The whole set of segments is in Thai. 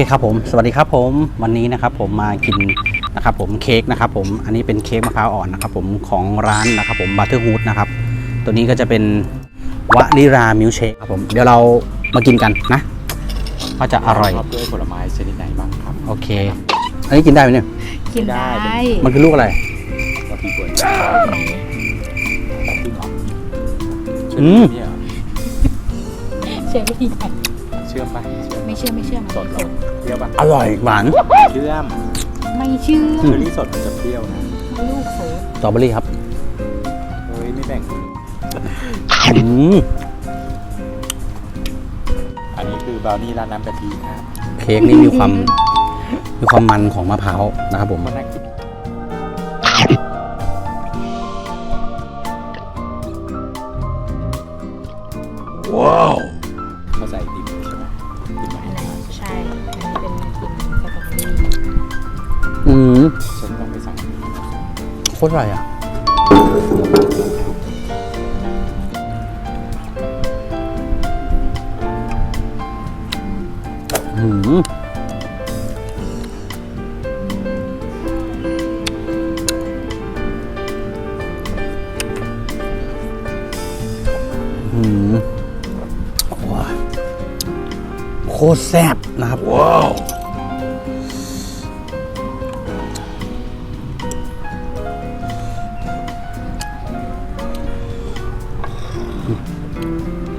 จุกโอเคครับผมสวัสดีครับผมวันนี้นะครับผมมากินนะครับผมเค้กนะครับผมอันนี้เป็นเค้กมะพร้าวอ่อนนะครับผมของร้านนะครับผมบัตเตอร์ฮูดนะครับตัวนี้ก็จะเป็นวานิรามิลเชคครับผมเดี๋ยวเรามากินกันนะว่าจะอร่อยชอบด้วยผลไม้ชนิดไหนบ้างครับโอเค อันนี้กินได้ไหมเนี่ยกินได้ได้มันคือลูกอะไรก็พี่ป่วยไหนพี่ออกอืมเนี่ยเหรอ เชื่อไม่ดีค่ะเชื่อมปะเชื่อมไม่เชื่อไม่เชื่อสดเหรอเปรี้ยวปะอร่อยหวานเชื่อมไม่เชื่อเชอร์รี่สดมันจะเปรี้ยวนะลูกเสือสตรอเบอรี่ครับเฮ้ยไม่แบ่งอืมอันนี้คือบราวนี่ราดน้ำกะทินะครับเค้กนี่มีความมีความมันของมะพร้าวนะครับผม ก็น่ากิน อืมฉันต้องไปสั่งโคตรอร่อยอะ อืมอืมว้าโคตรแซ่บนะครับ ว้าว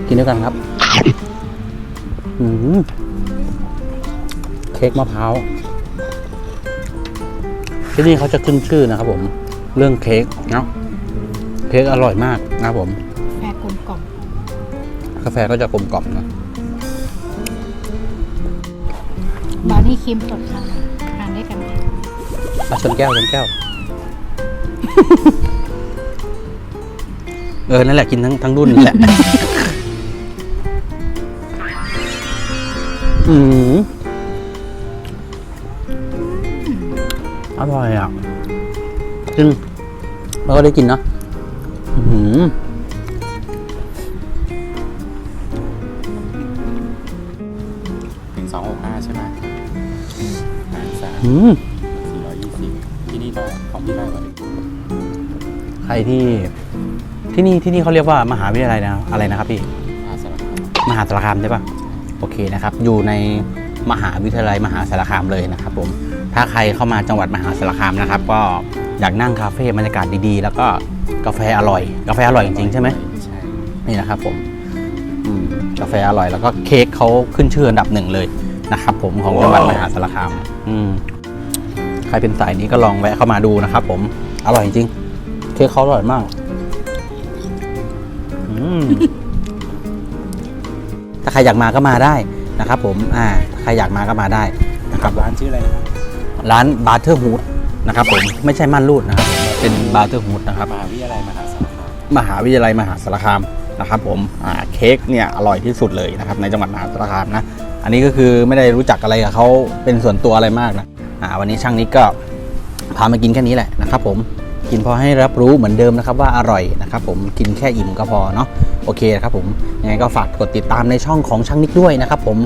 กินด้วยกันครับอืมเค้กมะพร้าวที่นี่เขาจะขึ้นชื่อนะครับผม เรื่องเค้กเนาะเค้กอร่อยมากนะครับผมแฟกลมกล่อมกาแฟก็จะกลมกล่อมนะบราวนี่ครีมสดค่ะทานด้วยกันค่ะอะชนแก้วชนแก้ว เออ นั่นแหละกินทั้งทั้งรุ่นนี่แหละ อืมอร่อยอะกินแล้วก็ได้กินเนาะอื้อหือถึงสองหกห้าใช่ไหมหารสามอืม สี่ร้อยยี่สิบที่นี่ได้ของพี่ได้กว่า ใครที่ ที่นี่ที่นี่เขาเรียกว่ามหาวิทยาลัยนะอะไรนะครับพี่อาสามหาสารคามใช่ปะโอเคนะครับ อยู่ในมหาวิทยาลัยมหาสารคามเลยนะครับผมถ้าใครเข้ามาจังหวัดมหาสารคามนะครับ ก็อยากนั่งคาเฟ่บรรยากาศดีๆ แล้วก็กาแฟอร่อย กาแฟอร่อยจริงๆใช่ไหมใช่นี่นะครับผมอืมกาแฟอร่อยแล้วก็เค้กเขาขึ้นชื่ออันดับหนึ่งเลยนะครับ ผมของจังหวัดมหาสารคามอืมใครเป็นสายนี้ก็ลองแวะเข้ามาดูนะครับ ผมอร่อยจริงเค้กเขาอร่อยมากอืม ถ้าใครอยากมาก็มาได้นะครับ ผมอ่าถ้าใครอยากมาก็มาได้นะครับร้านชื่ออะไรนะครับร้านบาร์เทอร์ฮูดนะครับ ผมไม่ใช่ม่านรูดนะครับผมเป็นบาร์เทอร์ฮูดนะครับ มหาวิทยาลัยมหาสารคามมหาวิทยาลัยมหาสารคามนะครับ ผมอ่าเค้กเนี่ยอร่อยที่สุดเลยนะครับ ในจังหวัดมหาสารคามนะอันนี้ก็คือไม่ได้รู้จักอะไรกับเขาเป็นส่วนตัวอะไรมากนะอ่าวันนี้ช่างนิกก็พามากินแค่นี้แหละนะครับ ผม กินพอให้รับรู้เหมือนเดิมนะครับว่าอร่อยนะครับผมกินแค่อิ่มก็พอเนาะโอเคนะครับผมยังไงก็ฝากกดติดตามในช่องของช่างนิกด้วยนะครับผม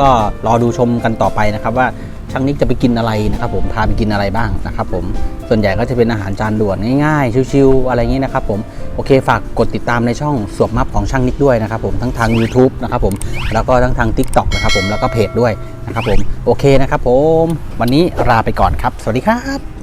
ก็รอดูชมกันต่อไปนะครับว่าช่างนิกจะไปกินอะไรนะครับผมพาไปกินอะไรบ้างนะครับผมส่วนใหญ่ก็จะเป็นอาหารจานด่วนง่ายๆชิวๆอะไรอย่างนี้นะครับผมโอเคฝากกดติดตามในช่องสวบมัพของช่างนิกด้วยนะครับผมทั้งทาง YouTube นะครับผมแล้วก็ทั้งทาง TikTok นะครับผมแล้วก็เพจด้วยนะครับผมโอเคนะครับผมวันนี้ลาไปก่อนครับ สวัสดีครับ